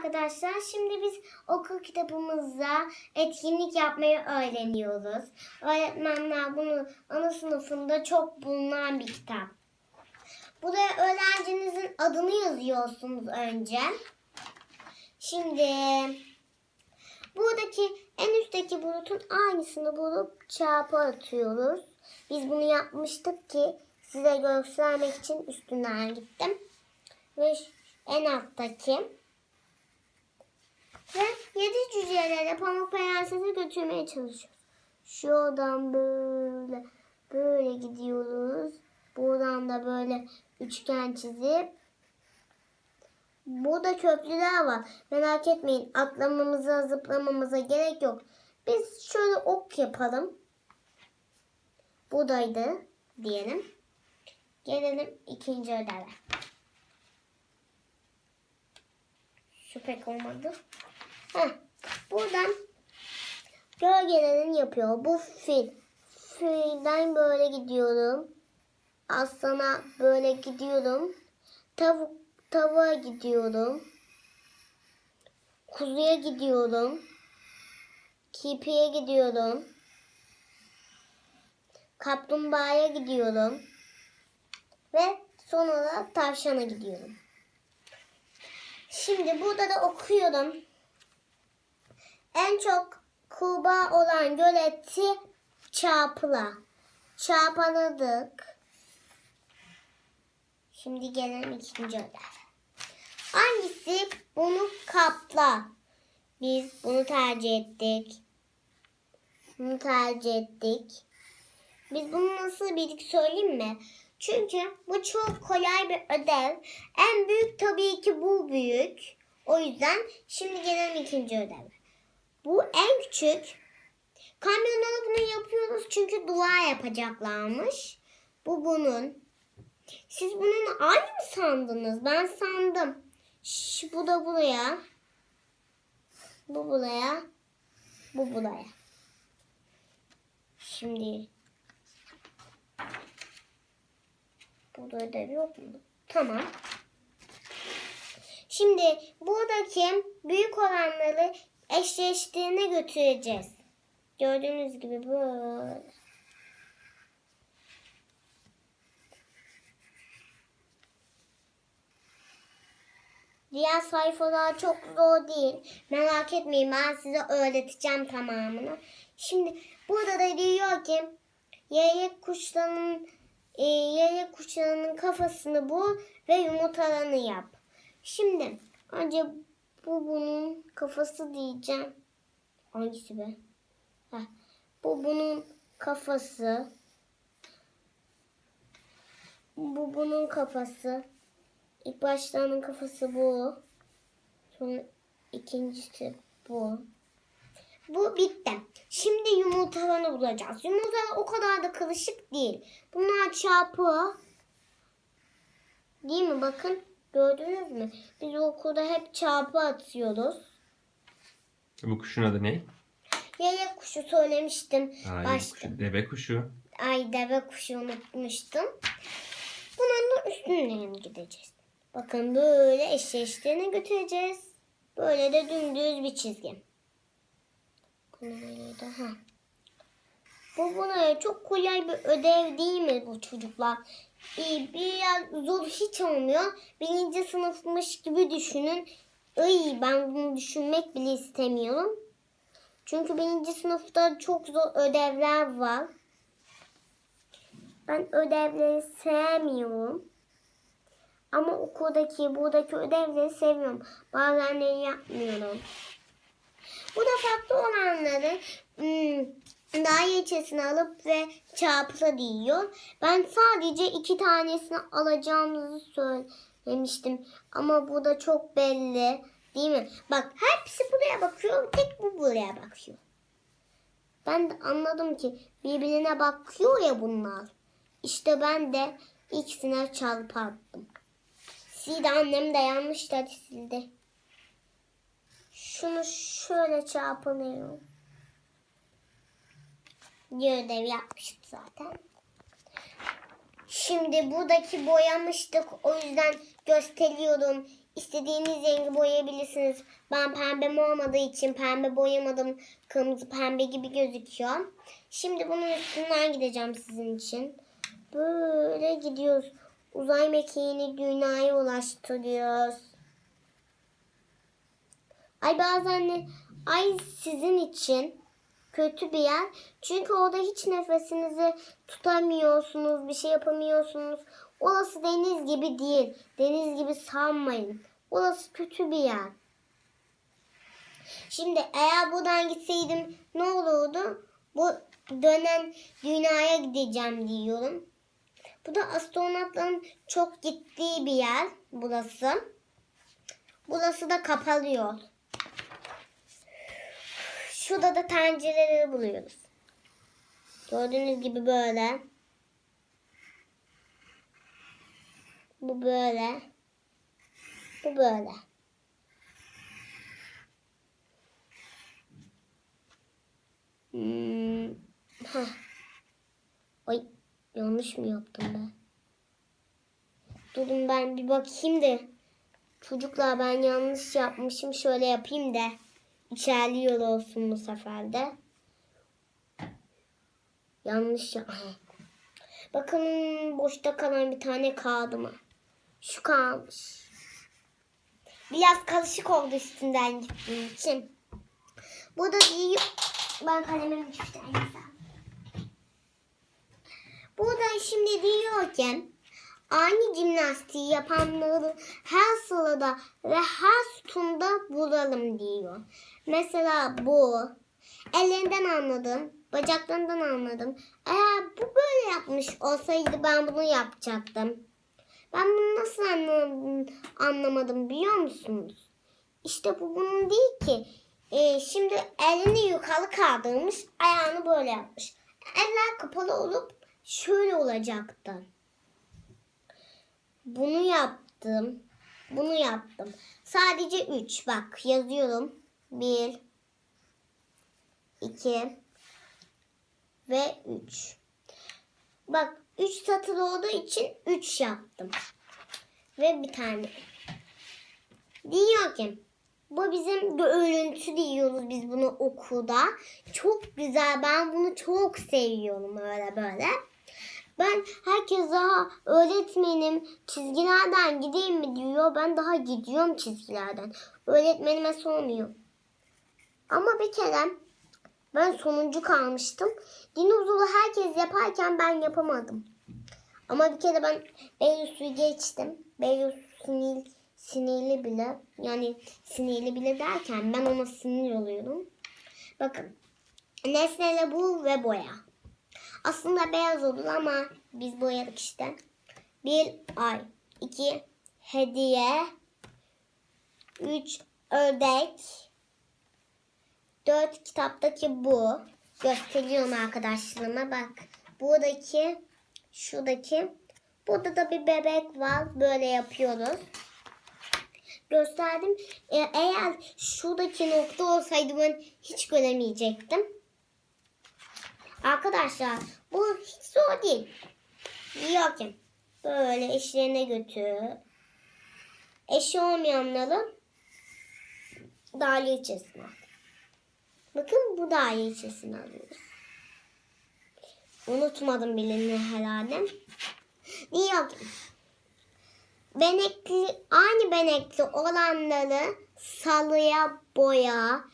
arkadaşlar. Şimdi biz okul kitabımızda etkinlik yapmayı öğreniyoruz. Öğretmenler bunu ana sınıfında çok bulunan bir kitap. Buraya öğrencinizin adını yazıyorsunuz önce. Şimdi buradaki en üstteki bulutun aynısını bulup çarpı atıyoruz. Biz bunu yapmıştık ki size göstermek için üstünden gittim. Ve en alttaki ve yedi cücelere pamuk prensesi götürmeye çalışıyoruz. Şuradan böyle böyle gidiyoruz. Buradan da böyle üçgen çizip Burada köprüler var. Merak etmeyin. Atlamamıza, zıplamamıza gerek yok. Biz şöyle ok yapalım. Buradaydı diyelim. Gelelim ikinci ödeve. Şu pek olmadı. Heh, buradan gölgelerini yapıyor. Bu fil. Filden böyle gidiyorum. Aslana böyle gidiyorum. Tavuk tavuğa gidiyorum. Kuzuya gidiyorum. Kirpiye gidiyorum. Kaplumbağaya gidiyorum. Ve sonra tavşana gidiyorum. Şimdi burada da okuyorum. En çok kurbağa olan göleti çarpıla. Çarpaladık. Şimdi gelelim ikinci ödev. Hangisi bunu kapla? Biz bunu tercih ettik. Bunu tercih ettik. Biz bunu nasıl bildik söyleyeyim mi? Çünkü bu çok kolay bir ödev. En büyük tabii ki bu büyük. O yüzden şimdi gelelim ikinci ödeve. Bu en küçük. Kamyonda bunu yapıyoruz çünkü dua yapacaklarmış. Bu bunun. Siz bunun aynı mı sandınız? Ben sandım. Şş, bu da buraya. Bu buraya. Bu buraya. Şimdi burada ödev yok mu? Tamam. Şimdi buradaki büyük olanları eşleştiğine götüreceğiz. Gördüğünüz gibi böyle. Diğer sayfalar çok zor değil. Merak etmeyin ben size öğreteceğim tamamını. Şimdi burada da diyor ki yelek kuşlarının e, yelek kuşlarının kafasını bul ve yumurtalarını yap. Şimdi önce bu bunun kafası diyeceğim. Hangisi be? Heh, bu bunun kafası. Bu bunun kafası. İlk başlarının kafası bu. Sonra ikincisi bu. Bu bitti. Şimdi yumurtalarını bulacağız. Yumurtalar o kadar da karışık değil. Bunlar çarpı. Değil mi? Bakın gördünüz mü? Biz okulda hep çarpı atıyoruz. Bu kuşun adı ne? Yelek kuşu söylemiştim. Ay, Başta. kuşu, deve kuşu. Ay deve kuşu unutmuştum. Bunların üstünden gideceğiz. Bakın böyle eşleştiğine götüreceğiz. Böyle de dümdüz bir çizgi. Böyle de ha. Bu buna çok kolay bir ödev değil mi bu çocuklar? Ee, biraz zor hiç olmuyor. Birinci sınıfmış gibi düşünün. Ay ben bunu düşünmek bile istemiyorum. Çünkü birinci sınıfta çok zor ödevler var. Ben ödevleri sevmiyorum. Ama okuldaki, buradaki ödevleri seviyorum. Bazenleri yapmıyorum. Bu da farklı olanları daha içerisine alıp ve çarpıla diyor. Ben sadece iki tanesini alacağımızı söylemiştim. Ama bu da çok belli. Değil mi? Bak hepsi buraya bakıyor. Tek bu buraya bakıyor. Ben de anladım ki birbirine bakıyor ya bunlar. İşte ben de ikisine çarpattım. Sildi annem de yanlış da sildi. Şunu şöyle çarpılıyorum. Bir ödev yapmıştı zaten. Şimdi buradaki boyamıştık. O yüzden gösteriyorum. istediğiniz rengi boyayabilirsiniz. Ben pembem olmadığı için pembe boyamadım. Kırmızı pembe gibi gözüküyor. Şimdi bunun üstünden gideceğim sizin için. Böyle gidiyoruz. Uzay mekiğini dünyaya ulaştırıyoruz. Ay bazen ay sizin için kötü bir yer. Çünkü orada hiç nefesinizi tutamıyorsunuz, bir şey yapamıyorsunuz. Orası deniz gibi değil. Deniz gibi sanmayın. Orası kötü bir yer. Şimdi eğer buradan gitseydim ne olurdu? Bu dönen dünyaya gideceğim diyorum. Bu da astronotların çok gittiği bir yer burası. Burası da kapalıyor. Şurada da tencereleri buluyoruz. Gördüğünüz gibi böyle. Bu böyle. Bu böyle. Hmm. heh. Ay yanlış mı yaptım ben? Durun ben bir bakayım da. Çocuklar ben yanlış yapmışım. Şöyle yapayım da. İçerliyor olsun bu sefer de. Yanlış. Aha. Bakın boşta kalan bir tane kaldı mı? Şu kalmış. Biraz karışık oldu üstünden gittiğim için. Bu da diyor. Ben kalemimi düştüm. Burada şimdi diyor ki aynı jimnastiği yapanları her sırada ve her sütunda bulalım diyor. Mesela bu. Ellerinden anladım. Bacaklarından anladım. Eğer bu böyle yapmış olsaydı ben bunu yapacaktım. Ben bunu nasıl anlamadım, anlamadım biliyor musunuz? İşte bu bunun değil ki. Ee, şimdi elini yukarı kaldırmış, ayağını böyle yapmış. Eller kapalı olup şöyle olacaktı. Bunu yaptım. Bunu yaptım. Sadece 3. Bak yazıyorum. 1 2 ve 3. Bak 3 satır olduğu için 3 yaptım. Ve bir tane. Diyor ki bu bizim görüntü diyoruz biz bunu okulda. Çok güzel. Ben bunu çok seviyorum öyle böyle. Ben herkes daha öğretmenim çizgilerden gideyim mi diyor. Ben daha gidiyorum çizgilerden. Öğretmenime sormuyor. Ama bir kere ben sonuncu kalmıştım. Dinozor'u herkes yaparken ben yapamadım. Ama bir kere ben Beyrus'u geçtim. Beyrus sinir, sinirli bile. Yani sinirli bile derken ben ona sinir oluyorum. Bakın. Nesnele bul ve boya. Aslında beyaz olur ama biz boyadık işte. Bir ay. iki hediye. Üç ördek. Dört kitaptaki bu. Gösteriyorum arkadaşlarıma bak. Buradaki, şuradaki. Burada da bir bebek var. Böyle yapıyoruz. Gösterdim. E, eğer şuradaki nokta olsaydı ben hiç göremeyecektim. Arkadaşlar bu hiç zor değil. Ki böyle eşlerine götür. Eşi olmayanları dahiliye içerisine. Bakın bu dahiliye içerisine alıyoruz. Unutmadım birini herhalde. Diyor ki benekli, aynı benekli olanları salıya boya,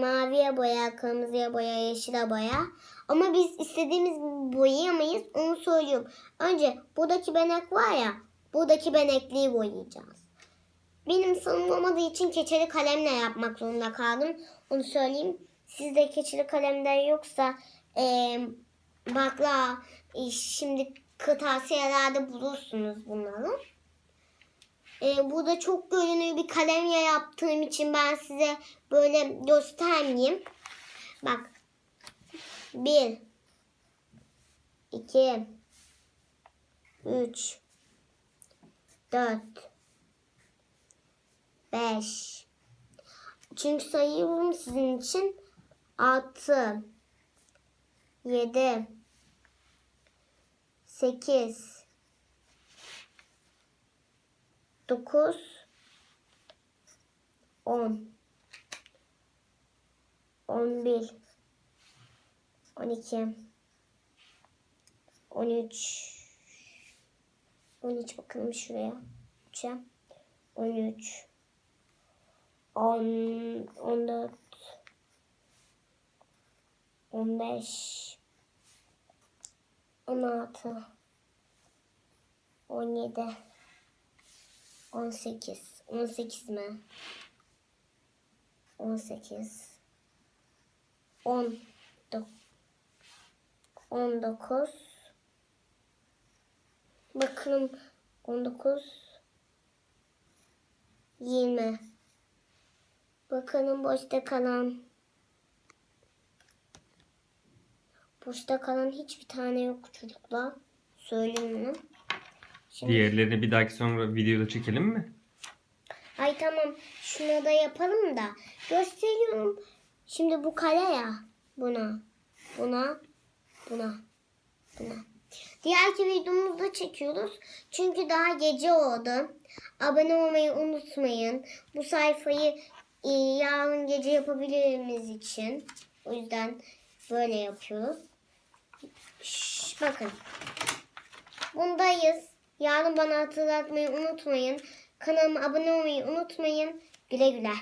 maviye boya, kırmızıya boya, yeşile boya. Ama biz istediğimiz boyayamayız. Onu söylüyorum. Önce buradaki benek var ya. Buradaki benekliği boyayacağız. Benim sanım olmadığı için keçeli kalemle yapmak zorunda kaldım. Onu söyleyeyim. Sizde keçeli kalemler yoksa e, bakla e, şimdi kırtasiyelerde bulursunuz bunları. Ee, burada çok görünür bir kalemle yaptığım için ben size böyle göstermeyeyim. Bak. Bir. iki, Üç. Dört. Beş. Çünkü sayıyorum sizin için. Altı. Yedi. Sekiz. 9 10 11 12 13 13 bakalım şuraya. 3'e 13 10 14 15 16 17 18 18 mi? 18 10 19 Bakalım 19 20 Bakalım boşta kalan Boşta kalan hiçbir tane yok çocuklar. Söyleyeyim. Şimdi, Diğerlerini bir dahaki sonra videoda çekelim mi? ay tamam şuna da yapalım da. Gösteriyorum. Şimdi bu kale ya. Buna. Buna. Buna. Buna. Diğerki videomuzda çekiyoruz. Çünkü daha gece oldu. Abone olmayı unutmayın. Bu sayfayı yarın gece yapabilmemiz için. O yüzden böyle yapıyoruz. Şş, bakın. Bundayız. Yarın bana hatırlatmayı unutmayın. Kanalıma abone olmayı unutmayın. Güle güle.